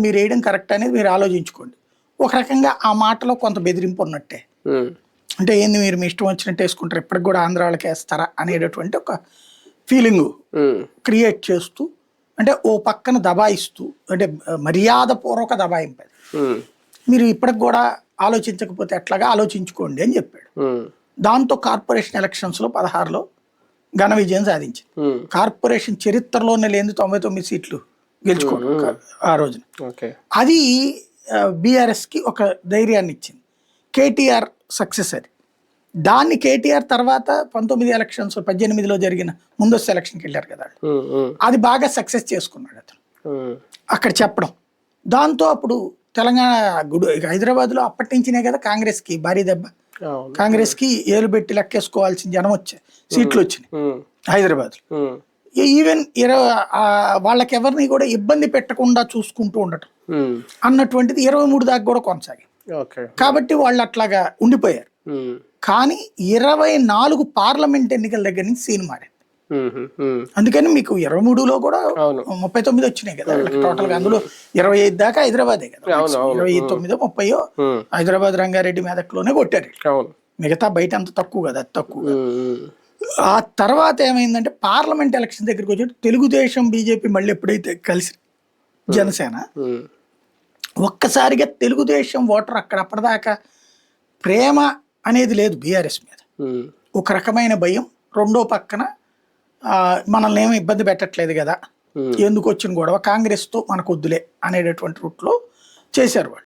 మీరు వేయడం కరెక్ట్ అనేది మీరు ఆలోచించుకోండి. ఒక రకంగా ఆ మాటలో కొంత బెదిరింపు ఉన్నట్టే. అంటే ఏంది మీరు మీ ఇష్టం వచ్చినట్టు వేసుకుంటారు ఇప్పటికి కూడా ఆంధ్ర వాళ్ళకి వేస్తారా అనేటటువంటి ఒక ఫీలింగ్ క్రియేట్ చేస్తూ అంటే ఓ పక్కన దబాయిస్తూ అంటే మర్యాదపూర్వక దబాయింపు అది. ఉమ్, మీరు ఇప్పటికి కూడా ఆలోచించకపోతే ఎట్లాగా ఆలోచించుకోండి అని చెప్పాడు. దాంతో కార్పొరేషన్ ఎలక్షన్స్లో పదహారులో ఘన విజయం సాధించింది. కార్పొరేషన్ చరిత్రలోనే లేని తొంభై తొమ్మిది సీట్లు. గెలుచుకోవడం ఆ రోజున. అది బీఆర్ఎస్కి ఒక ధైర్యాన్ని ఇచ్చింది. కేటీఆర్ సక్సెస్ అది. దాన్ని కేటీఆర్ తర్వాత పంతొమ్మిది ఎలక్షన్స్ పద్దెనిమిదిలో జరిగిన ముందస్తు ఎలక్షన్కి వెళ్ళారు కదా అది బాగా సక్సెస్ చేసుకున్నాడు అతను. అక్కడ చెప్పడం. దాంతో అప్పుడు తెలంగాణ గుడు హైదరాబాద్లో అప్పటి నుంచినే కదా కాంగ్రెస్కి భారీ దెబ్బ. కాంగ్రెస్కి ఏలు పెట్టి లెక్కేసుకోవాల్సిన జనం వచ్చాయి సీట్లు వచ్చినాయి. హైదరాబాద్లో. ఈవెన్ ఇరవై వాళ్ళకి ఎవరిని కూడా ఇబ్బంది పెట్టకుండా చూసుకుంటూ ఉండటం. ఉమ్, అన్నటువంటిది ఇరవై మూడు దాకా కూడా కొనసాగింది ఓకే కాబట్టి వాళ్ళు అట్లాగా ఉండిపోయారు. ఉమ్, కానీ ఇరవై నాలుగు పార్లమెంట్ ఎన్నికల దగ్గర నుంచి సీన్ మారింది. ఉమ్, అందుకని మీకు ఇరవై మూడులో కూడా ముప్పై తొమ్మిది వచ్చినాయి కదా. టోటల్గా అందులో ఇరవై ఐదు దాకా హైదరాబాదే కదా. ఇరవై తొమ్మిదో ముప్పయో హైదరాబాద్ రంగారెడ్డి మెదక్లోనే కొట్టారు. మిగతా బయట అంత తక్కువ కదా తక్కువ ఆ తర్వాత ఏమైందంటే పార్లమెంట్ ఎలక్షన్ దగ్గరికి వచ్చి తెలుగుదేశం బీజేపీ మళ్ళీ ఎప్పుడైతే కలిసి జనసేన ఒక్కసారిగా తెలుగుదేశం ఓటర్ అక్కడ అప్పటిదాకా ప్రేమ అనేది లేదు బీఆర్ఎస్ మీద. ఒక రకమైన భయం రెండో పక్కన మనల్ని ఏమి ఇబ్బంది పెట్టట్లేదు కదా. ఎందుకు వచ్చిన గొడవ? కాంగ్రెస్తో మనకు వద్దులే అనేటటువంటి రూట్లో చేశారు వాళ్ళు.